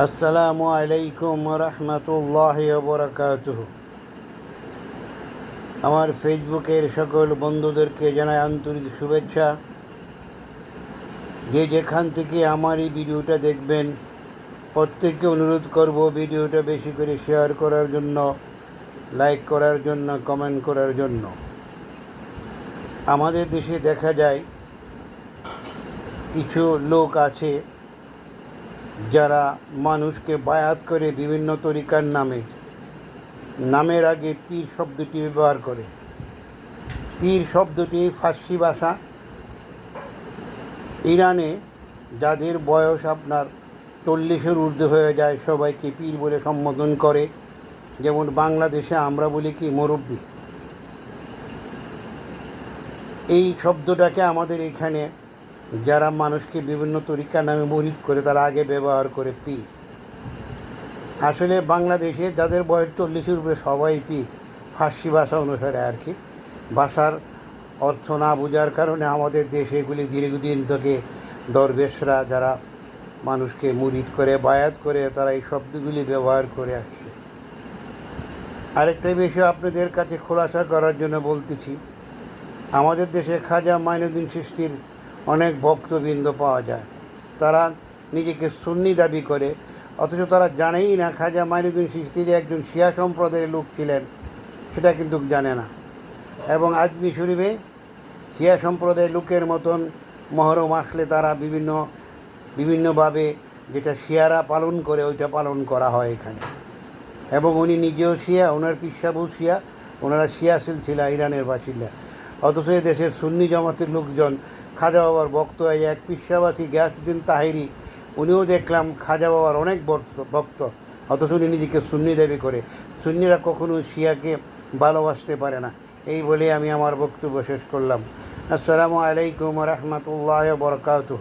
আসসালামু আলাইকুম রহমতুল্লাহ বরকাতুহ। আমার ফেসবুকের সকল বন্ধুদেরকে জানাই আন্তরিক শুভেচ্ছা। যে যেখান থেকে আমার এই ভিডিওটা দেখবেন, প্রত্যেককে অনুরোধ করব ভিডিওটা বেশি করে শেয়ার করার জন্য, লাইক করার জন্য, কমেন্ট করার জন্য। আমাদের দেশে দেখা যায়, কিছু লোক আছে যারা মানুষকে বায়াত করে বিভিন্ন তরিকার নামে, নামের আগে পীর শব্দটি ব্যবহার করে। পীর শব্দটি ফার্সি ভাষা। ইরানে যাদের বয়স আপনার চল্লিশের ঊর্ধ্ব হয়ে যায়, সবাইকে পীর বলে সম্বোধন করে। যেমন বাংলাদেশে আমরা বলি কি, মুরব্বী। এই শব্দটাকে আমাদের এখানে যারা মানুষকে বিভিন্ন তরিকা নামে মরিদ করে, তারা আগে ব্যবহার করে পীর। আসলে বাংলাদেশে যাদের বয়স চল্লিশের উপরে সবাই পীর, ফার্সি ভাষা অনুসারে আর কি। ভাষার অর্থ না বোঝার কারণে আমাদের দেশে এগুলি দীর্ঘদিন থেকে দরবেশরা যারা মানুষকে মুরিদ করে, বায়াত করে, তারা এই শব্দগুলি ব্যবহার করে আসছে। আরেকটা বিষয় আপনাদের কাছে খোলাসা করার জন্য বলতেছি, আমাদের দেশে খাজা মাইনুদ্দিন সৃষ্টির অনেক ভক্তবৃন্দ পাওয়া যায়। তারা নিজেকে সুন্নি দাবি করে, অথচ তারা জানেই না খাজা মাইনুদ্দিন যে একজন শিয়া সম্প্রদায়ের লোক ছিলেন, সেটা কিন্তু জানে না। এবং আজমি শরীফে শিয়া সম্প্রদায়ের লোকের মতন মহরম আসলে তারা বিভিন্ন, বিভিন্নভাবে যেটা শিয়ারা পালন করে, ওইটা পালন করা হয় এখানে। এবং উনি নিজেও শিয়া, ওনার পিসাবু শিয়া, ওনারা শিয়া সিলসিলা, ইরানের বাসিন্দা। অথচ দেশের সুন্নি জামাতের লোকজন খাজা বাবার ভক্ত, এই এক পিসাবাসী গ্যাসুদ্দিন তাহিরি, উনিও দেখলাম খাজা বাবার অনেক ভক্ত অথচ উনি নিজেকে সুন্নি দাবি করে। সুন্নিরা কখনো শিয়াকে ভালোবাসতে পারে না। এই বলে আমি আমার বক্তব্য শেষ করলাম। আসসালামু আলাইকুম রহমতুল্লাহ বরকাতুহ।